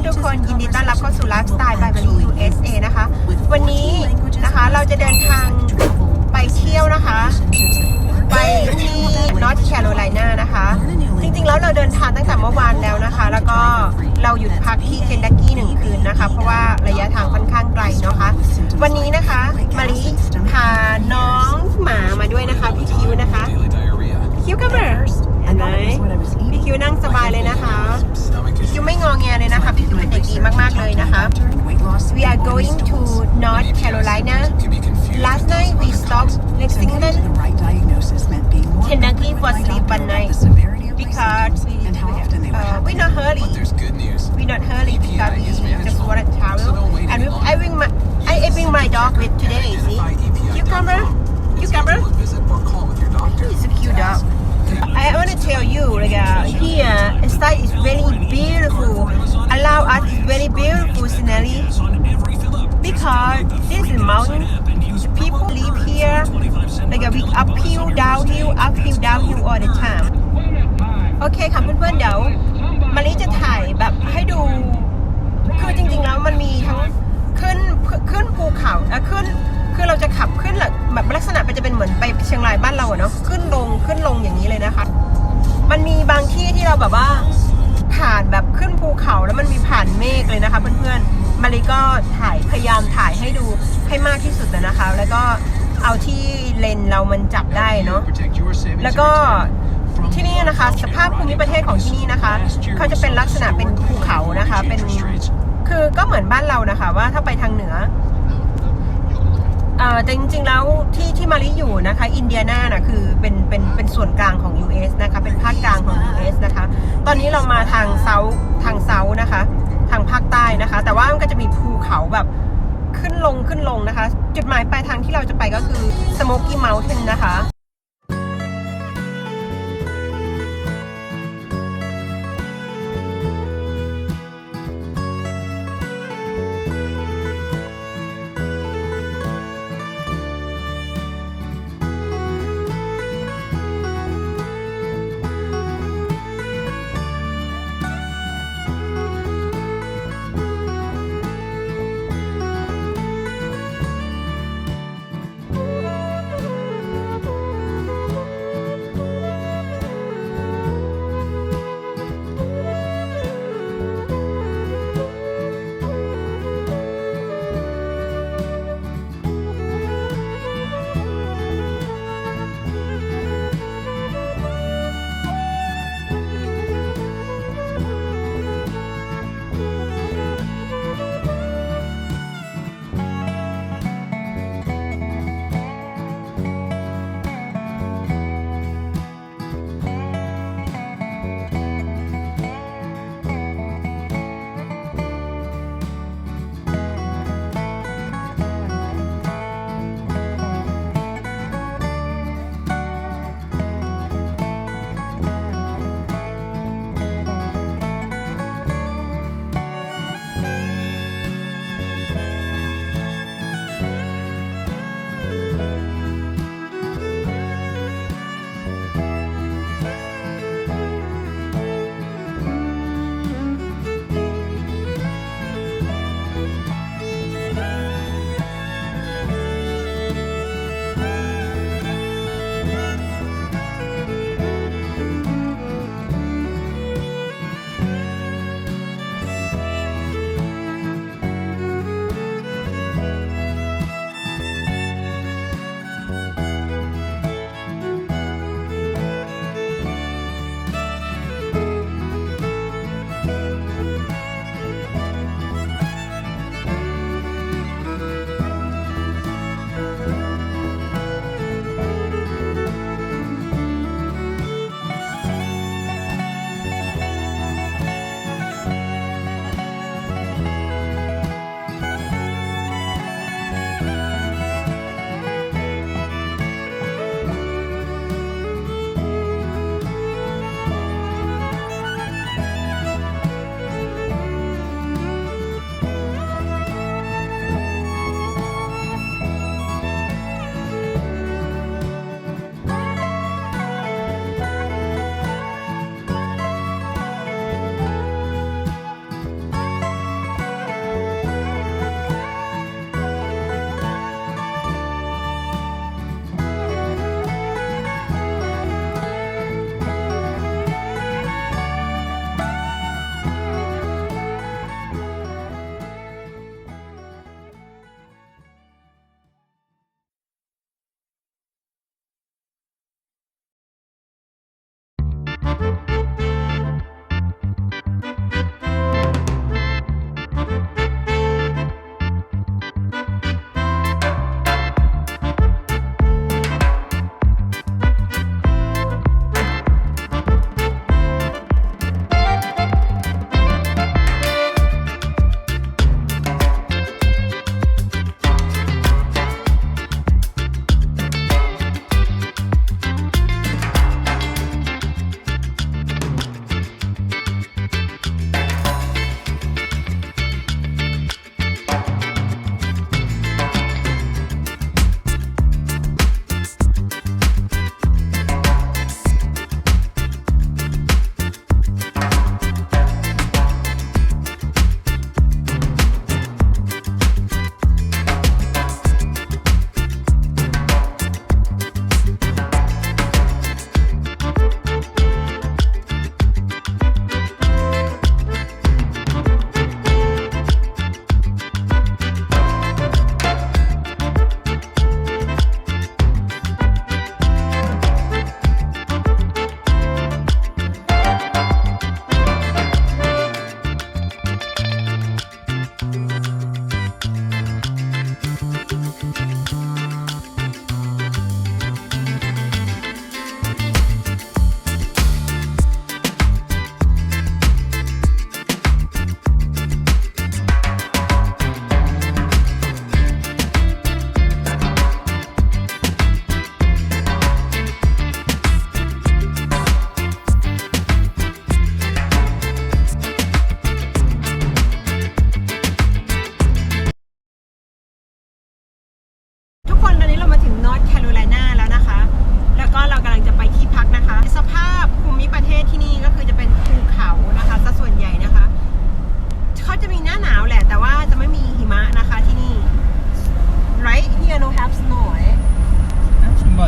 อนๆทุกคนยินดีต้อนรับเข้าสู่ไลฟ์สไตล์บายมารี USA นะคะ วันนี้นะคะเราจะเดินทางไปเที่ยวนะคะ ไปที่ North Carolina นะคะ จริงๆแล้วเราเดินทางตั้งแต่เมื่อวานแล้วนะคะ แล้วก็เราหยุดพักที่เคนดักกี้หนึ่งคืนนะคะ เพราะว่าระยะทางค่อนข้างไกลเนาะคะ วันนี้นะคะมาริพาน้องหมามาด้วยนะคะพี่คิวนะคะคิวกันมาเห็นไห North Carolina? Last night we stopped Lexington Kentucky for sleep one night because we uh, we're not hurry. We're not hurry because we just want to travel and I bring my I, I bring my dog with today see. Cucumber? cucumber because this is mountain people live here like a big uphill downhill uphill downhill all the time โอเคค่ะเพื่อนๆเดี๋ยวมาริจะถ่ายแบบให้ดู คือจริงๆแล้วมันมีทั้งขึ้นขึ้นภูเขาเอ่อขึ้นคือเราจะขับขึ้นแบบลักษณะเป็นจะเป็นเหมือนไปเชียงรายบ้านเราเนาะขึ้นลงขึ้นลงอย่างนี้เลยนะคะ มันมีบางที่ที่เราแบบว่าผ่านแบบขึ้นภูเขาแล้วมันมีผ่านเมฆเลยนะคะเพื่อนๆ มาริก็ถ่ายพยายามถ่ายให้ดูให้มากที่สุดเลยนะคะ แล้วก็เอาที่เลนส์เรามันจับได้เนาะแล้วก็ที่นี่นะคะ สภาพภูมิประเทศของที่นี่นะคะเขาจะเป็นลักษณะเป็นภูเขานะคะ เป็นคือก็เหมือนบ้านเรานะคะ ว่าถ้าไปทางเหนือเอ่อแต่จริงๆแล้วที่ที่มาริอยู่นะคะ อินเดียนานะคือเป็นเป็นเป็นส่วนกลางของ US นะคะ เป็นภาคกลางของ US นะคะ ตอนนี้เรามาทางเซาทางเซานะคะ ทางภาคใต้นะคะ แต่ว่ามันก็จะมีภูเขาแบบขึ้นลงขึ้นลงนะคะ จุดหมายปลายทางที่เราจะไปก็คือ Smoky Mountain นะคะ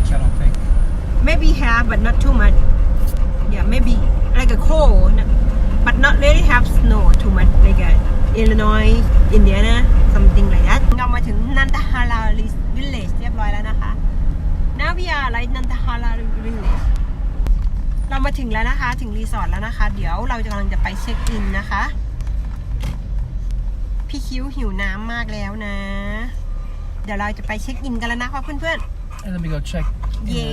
much, I don't think. Maybe have, but not too much. Yeah, maybe like a cold, but not really have snow too much, like a Illinois, Indiana, something like that. เรามาถึง Nantahala village เรียบร้อยแล้วนะคะ Now we are like นันทฮารา village. เรามาถึงแล้วนะคะ ถึงรีสอร์ทแล้วนะคะ เดี๋ยวเราจะกำลังจะไปเช็คอินนะคะ พี่คิ้วหิวน้ำมากแล้วนะ เดี๋ยวเราจะไปเช็คอินกันแล้วนะคะเพื่อนๆ And let me go check. ๆเย่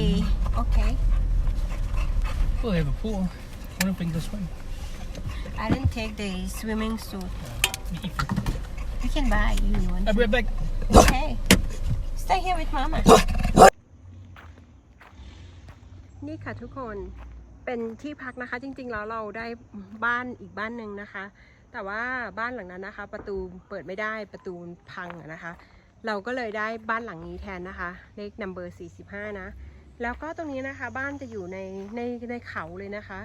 โอเค Oh, they have a pool. I wonder if we can go swim. I didn't take the swimming suit Me either. we can buy you one I'll be right back. Okay. Stay here with mama. นี่ค่ะทุกคน เป็นที่พักนะคะ จริง ๆ แล้วเราได้บ้านอีกบ้านหนึ่งนะคะ แต่ว่าบ้านหลังนั้นนะคะ ประตูเปิดไม่ได้ ประตูพังอะนะคะ เราก็เลยได้บ้านหลังนี้แทนนะคะ เลข number 45 นะ แล้วก็ตรงนี้นะคะบ้านจะอยู่ในในในเขาเลยนะคะ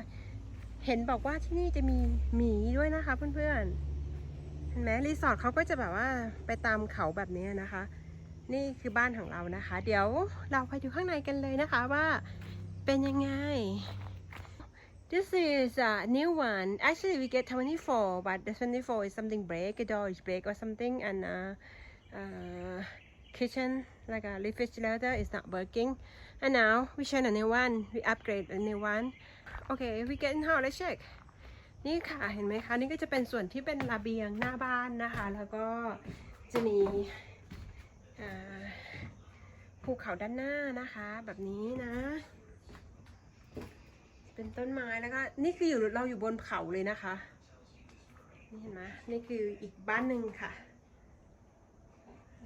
เห็นบอกว่าที่นี่จะมีหมีด้วยนะคะเพื่อนๆเห็นไหมรีสอร์ทเขาก็จะแบบว่าไปตามเขาแบบนี้นะคะ นี่คือบ้านของเรานะคะ เดี๋ยวเราไปดูข้างในกันเลยนะคะว่าเป็นยังไง This is a new one. Actually, we get 24, but the 24 is something break, a door is break or something, and uh, uh, kitchen, like a refrigerator, is not working. And now we change a new one. We upgrade a new one. Okay, we get in how let's check. นี่ค่ะเห็นไหมคะนี่ก็จะเป็นส่วนที่เป็นระเบียงหน้าบ้านนะคะ แล้วก็จะมีภูเขาด้านหน้านะคะ แบบนี้นะ เป็นต้นไม้แล้วก็นี่คืออยู่เราอยู่บนเขาเลยนะคะนี่เห็นไหมนี่คืออีกบ้านหนึ่งค่ะ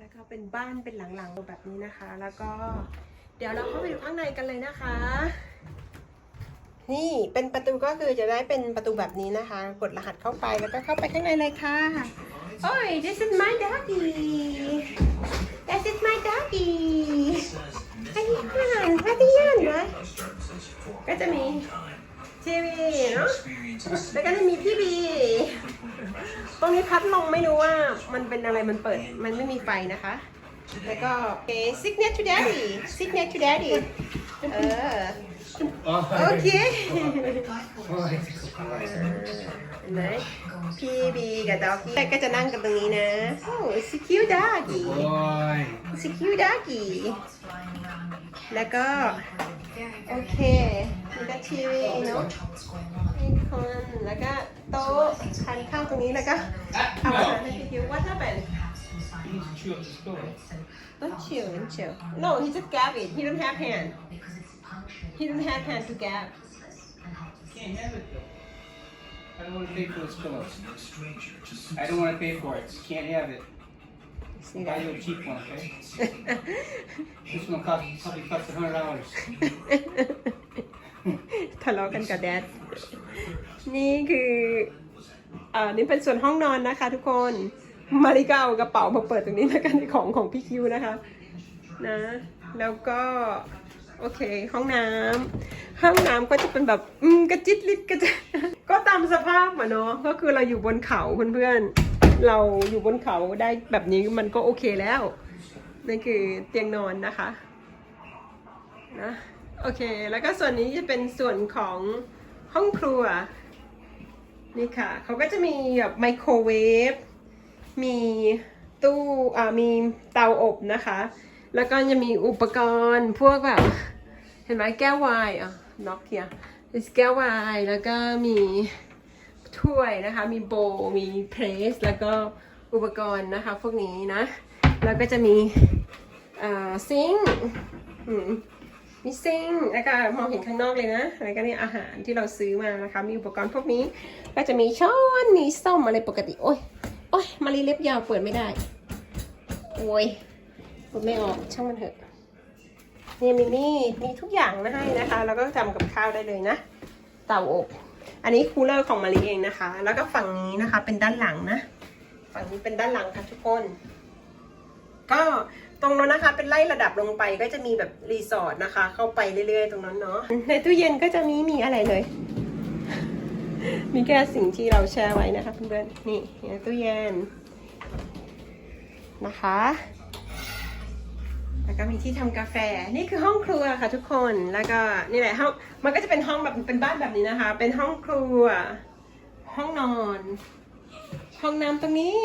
แล้วก็เป็นบ้านเป็นหลังๆแบบนี้นะคะ แล้วก็เดี๋ยวเราเข้าไปดูข้างในกันเลยนะคะ นี่เป็นประตูก็คือจะได้เป็นประตูแบบนี้นะคะ กดรหัสเข้าไปแล้วก็เข้าไปข้างในเลยค่ะ โอ้ย this is my doggy this is my doggy อันนี้อ่านพัทยานนะก็จะมีทีวีเนาะแล้วก็จะมีพี่บี ตรงนี้พัดลมไม่รู้ว่ามันเป็นอะไรมันเปิดมันไม่มีไฟนะคะ แล้วก็โอเค signet to daddy signet to daddy เออ โอเคเห็นไหมพี่บีกับด็อกกี้ก็จะนั่งกันตรงนี้นะ โอ้สคิวดากี้ Boy. สคิวดากี้แล้วก็ โอเค มีก็ทีวีเนาะมีคนแล้วก็โต๊ะทานข้าวตรงนี้แล้วก็ทำอาหารให้พี่คิว What happened He needs to chew up the store. Don't chill don't chill No he just grab it he don't have hand he don't have hand to grab Can't have it though. I don't want to pay for this pillow. I don't want to pay for it. Can't have it. See Buy that you a cheap one, okay? This one cost probably cost a hundred dollars. ทะเลาะกันกับแดด นี่คืออ่านี่เป็นส่วนห้องนอนนะคะ ทุกคน มาริกาเอากระเป๋ามาเปิดตรงนี้แล้วกันในของของพี่คิวนะคะ นะ แล้วก็โอเค ห้องน้ำห้องน้ำก็จะเป็นแบบอืมกระจิตลิดกระจิตก็ตามสภาพอะเนาะก็คือเราอยู่บนเขาเพื่อนๆเราอยู่บนเขาได้แบบนี้มันก็โอเคแล้วนั่นคือเตียงนอนนะคะ นะ โอเค แล้วก็ส่วนนี้จะเป็นส่วนของห้องครัว นี่ค่ะ เขาก็จะมีแบบไมโครเวฟ มีตู้อ่ามีเตาอบนะคะ แล้วก็จะมีอุปกรณ์พวกแบบ เห็นไหมแก้วไวายอะน็อกเทียแก้วไวายแล้วก็มีถ้วยนะคะ มีโบ มีเพรส แล้วก็อุปกรณ์นะคะ พวกนี้นะ แล้วก็จะมีอ่าซิงค์ อืมมีซิงแล้วก็มองเห็นข้างนอกเลยนะ แล้วก็นี่อาหารที่เราซื้อมานะคะ มีอุปกรณ์พวกนี้ ก็จะมีช้อนมีส้อมอะไรปกติ โอ้ย โอ้ยมารีเล็บยาวเปิดไม่ได้ โอ้ยเปิดไม่ออก ช่างมันเถอะนี่มีมีดมีทุกอย่างมาให้นะคะ แล้วก็ทำกับข้าวได้เลยนะ เตาอบ อันนี้คูลเลอร์ของมารีเองนะคะ แล้วก็ฝั่งนี้นะคะเป็นด้านหลังนะ ฝั่งนี้เป็นด้านหลังค่ะทุกคน ก็ ตรงนั้นนะคะ เป็นไล่ระดับลงไปก็จะมีแบบรีสอร์ทนะคะ เข้าไปเรื่อยๆ ตรงนั้นเนาะในตู้เย็นก็จะมีมีอะไรเลย มีแค่สิ่งที่เราแช่ไว้นะคะเพื่อนๆนี่ในตู้เย็นนะคะ แล้วก็มีที่ทำกาแฟนี่คือห้องครัวค่ะทุกคนแล้วก็นี่แหละห้องมันก็จะเป็นห้องแบบเป็นบ้านแบบนี้นะคะ เป็นห้องครัว ห้องนอน ห้องน้ำตรงนี้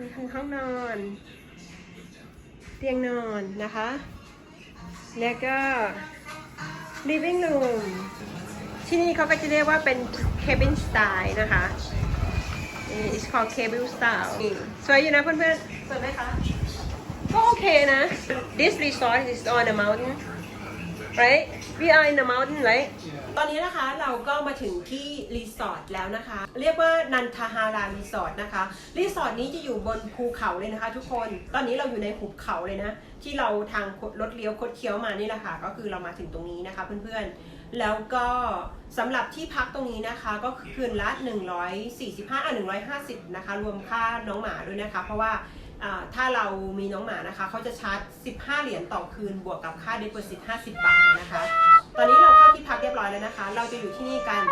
นี่คือห้องนอน เตียงนอนนะคะ แล้วก็ living room ที่นี่เขาก็จะเรียกว่าเป็น cabin style นะคะ it's called cabin style สวยอยู่นะเพื่อนๆ สวยไหมคะ ก็โอเคนะ this resort is on a mountain right we are in the mountain right ตอนนี้นะคะเราก็มาถึงที่รีสอร์ทแล้วนะคะ เรียกว่านันทาฮารารีสอร์ทนะคะ รีสอร์ทนี้จะอยู่บนภูเขาเลยนะคะ ทุกคน ตอนนี้เราอยู่ในหุบเขาเลยนะ ที่เราทางรถเลี้ยวคดเคี้ยวมานี่แหละค่ะ ก็คือเรามาถึงตรงนี้นะคะเพื่อนๆ แล้วก็สำหรับที่พักตรงนี้นะคะ ก็คืนละ 145อะ150 นะคะ รวมค่าน้องหมาด้วยนะคะ เพราะว่า ถ้าเรามีน้องหมานะคะ เขาจะชาร์จ 15 เหรียญต่อคืน บวกกับค่า deposit 50 บาทนะคะ ตอนนี้เราเข้าที่พักเรียบร้อยแล้วนะคะ เราจะอยู่ที่นี่กัน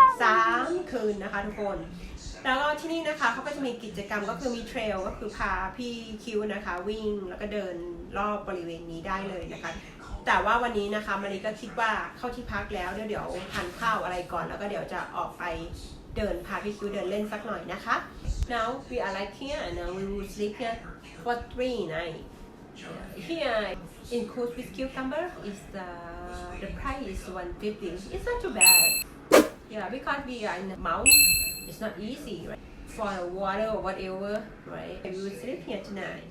3 คืนนะคะทุกคน แล้วก็ที่นี่นะคะเขาก็จะมีกิจกรรมก็คือมีเทรลก็คือพาพี่คิวนะคะ วิ่งแล้วก็เดินรอบบริเวณนี้ได้เลยนะคะแต่ว่าวันนี้นะคะมารีก็คิดว่าเข้าที่พักแล้วเดี๋ยวเดี๋ยวทานข้าวอะไรก่อนแล้วก็เดี๋ยวจะออกไปเดินพาพี่คิวเดินเล่นสักหน่อยนะคะ now we are like here and we will sleep here for three nights. Here include with cucumber is the the price is 150 it's not too bad. Yeah because we are in the mountain it's not easy right? For water or whatever right? We will sleep here tonight